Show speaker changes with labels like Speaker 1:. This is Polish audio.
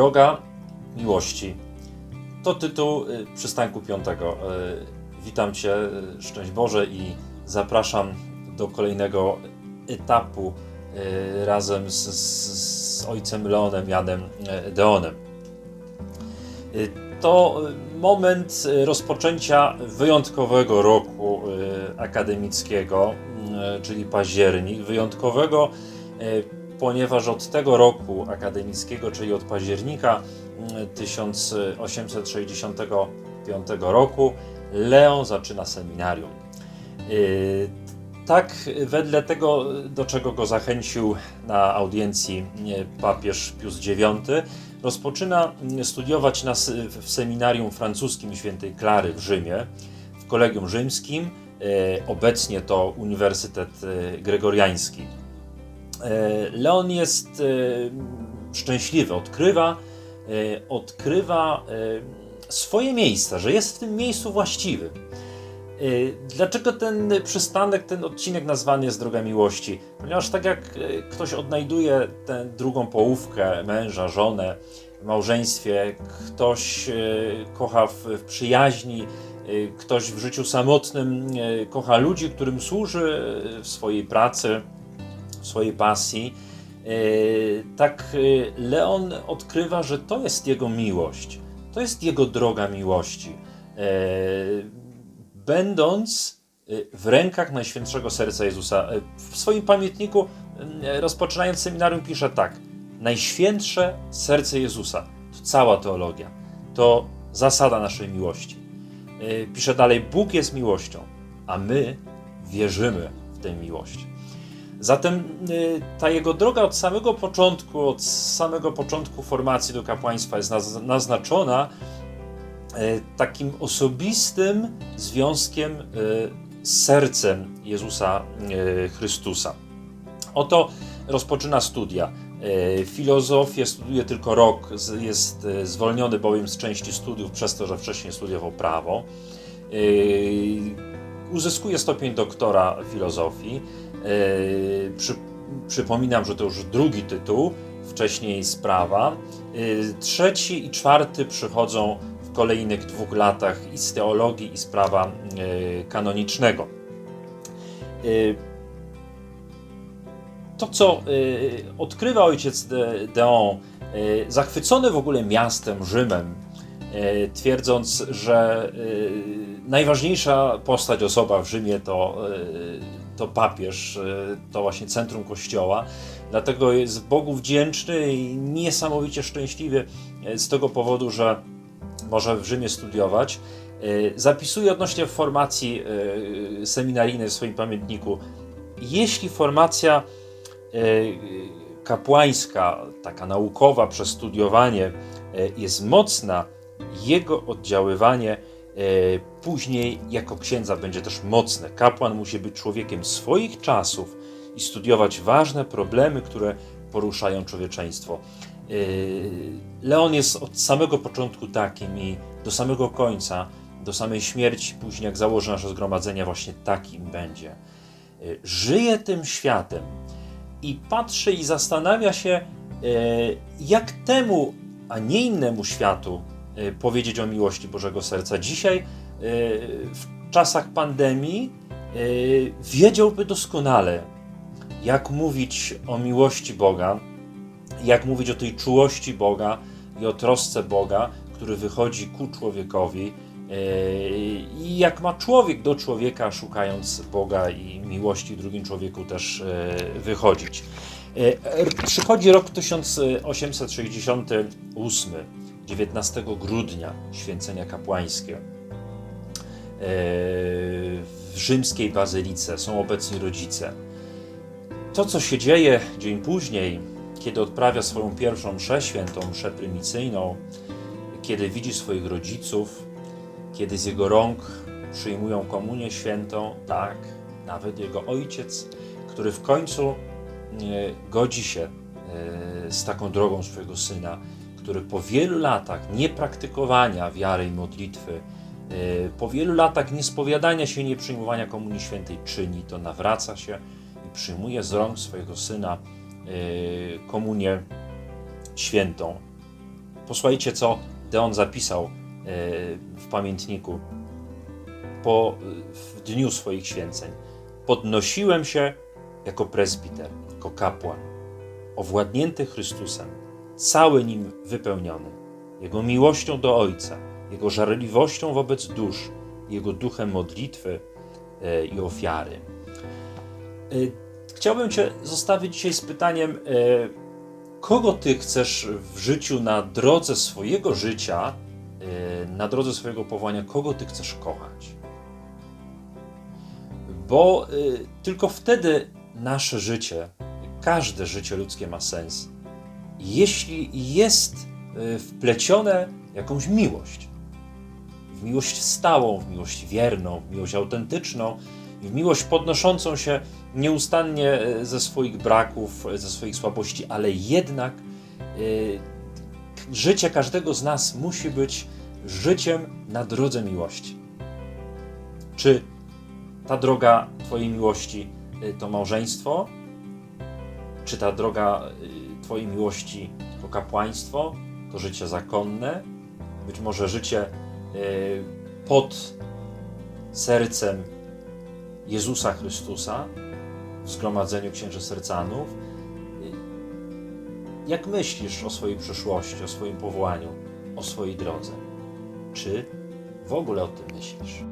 Speaker 1: Droga miłości. To tytuł y, przystanku piątego. Y, Witam Cię, y, szczęść Boże i zapraszam do kolejnego etapu razem z, z, z ojcem Leonem Janem Deonem. To moment rozpoczęcia wyjątkowego roku akademickiego, czyli październik. Wyjątkowego, ponieważ od tego roku akademickiego, czyli od października y, 1865 roku, Leon zaczyna seminarium. Y, Tak, wedle tego, do czego go zachęcił na audiencji y, papież Pius IX, rozpoczyna y, studiować w seminarium francuskim świętej Klary w Rzymie, w kolegium rzymskim, obecnie to Uniwersytet Gregoriański. E, Leon jest e, szczęśliwy, odkrywa, e, odkrywa swoje miejsce, że jest w tym miejscu właściwym. E, Dlaczego ten przystanek, ten odcinek nazwany jest Droga Miłości? Ponieważ tak jak ktoś odnajduje tę drugą połówkę, męża, żonę w małżeństwie, ktoś kocha w, przyjaźni, ktoś w życiu samotnym kocha ludzi, którym służy w swojej pracy, swojej pasji, e, tak e, Leon odkrywa, że to jest jego miłość, to jest jego droga miłości. E, Będąc w rękach Najświętszego Serca Jezusa, w swoim pamiętniku, rozpoczynając seminarium, pisze tak: Najświętsze Serce Jezusa to cała teologia, to zasada naszej miłości. Pisze dalej: Bóg jest miłością, a my wierzymy w tę miłość. Zatem y, ta jego droga od samego początku, od samego początku formacji do kapłaństwa jest naz- naznaczona y, takim osobistym związkiem y, z sercem Jezusa Chrystusa. Oto rozpoczyna studia. Filozofię studiuje tylko rok, jest zwolniony bowiem z części studiów przez to, że wcześniej studiował prawo. Uzyskuje stopień doktora filozofii. Yy, przy, przypominam, że to już drugi tytuł, wcześniej sprawa. Yy, trzeci i czwarty przychodzą w kolejnych dwóch latach i z teologii, i z prawa yy, kanonicznego. To, co odkrywa ojciec de, Deon, zachwycony w ogóle miastem, Rzymem, twierdząc, że najważniejsza postać, osoba w Rzymie to, to papież, yy, to właśnie centrum kościoła. Dlatego jest Bogu wdzięczny i niesamowicie szczęśliwy yy, z tego powodu, że może w Rzymie studiować. Yy, Zapisuje odnośnie formacji seminaryjnej w swoim pamiętniku. Jeśli formacja kapłańska, taka naukowa przez studiowanie jest mocna, jego oddziaływanie e, później jako księdza będzie też mocne. Kapłan musi być człowiekiem swoich czasów i studiować ważne problemy, które poruszają człowieczeństwo. E, Leon jest od samego początku takim i do samego końca, do samej śmierci, później jak założy nasze zgromadzenia, właśnie takim będzie. E, Żyje tym światem i patrzy i zastanawia się, e, jak temu, a nie innemu światu e, powiedzieć o miłości Bożego Serca. Dzisiaj, e, w czasach pandemii, e, wiedziałby doskonale, jak mówić o miłości Boga, jak mówić o tej czułości Boga i o trosce Boga, który wychodzi ku człowiekowi. I jak ma człowiek do człowieka, szukając Boga i miłości drugim człowieku, też wychodzić. Przychodzi rok 1868, 19 grudnia, święcenia kapłańskie. E, W rzymskiej bazylice są obecni rodzice. To, co się dzieje dzień później, kiedy odprawia swoją pierwszą mszę świętą, mszę prymicyjną, kiedy widzi swoich rodziców, kiedy z jego rąk przyjmują komunię świętą, tak, nawet jego ojciec, który w końcu e, godzi się e, z taką drogą swojego syna, który po wielu latach niepraktykowania wiary i modlitwy, e, po wielu latach niespowiadania się i nieprzyjmowania komunii świętej czyni to, nawraca się i przyjmuje z rąk swojego syna e, komunię świętą. Posłuchajcie, co Deon zapisał e, w pamiętniku po, w dniu swoich święceń. Podnosiłem się jako prezbiter, jako kapłan, owładnięty Chrystusem, cały nim wypełniony, Jego miłością do Ojca, Jego żarliwością wobec dusz, Jego duchem modlitwy e, i ofiary. E, Chciałbym Cię zostawić dzisiaj z pytaniem, e, kogo Ty chcesz w życiu, na drodze swojego życia, na drodze swojego powołania, kogo Ty chcesz kochać? Bo tylko wtedy nasze życie, każde życie ludzkie ma sens, jeśli jest y, wplecione jakąś miłość. W miłość stałą, w miłość wierną, w miłość autentyczną, w miłość podnoszącą się nieustannie y, ze swoich braków, y, ze swoich słabości, ale jednak życie każdego z nas musi być życiem na drodze miłości. Czy ta droga Twojej miłości to małżeństwo? Czy ta droga Twojej miłości to kapłaństwo, to życie zakonne? Być może życie y, pod sercem Jezusa Chrystusa w zgromadzeniu księży sercanów? Y, Jak myślisz o swojej przyszłości, o swoim powołaniu, o swojej drodze? Czy w ogóle o tym myślisz?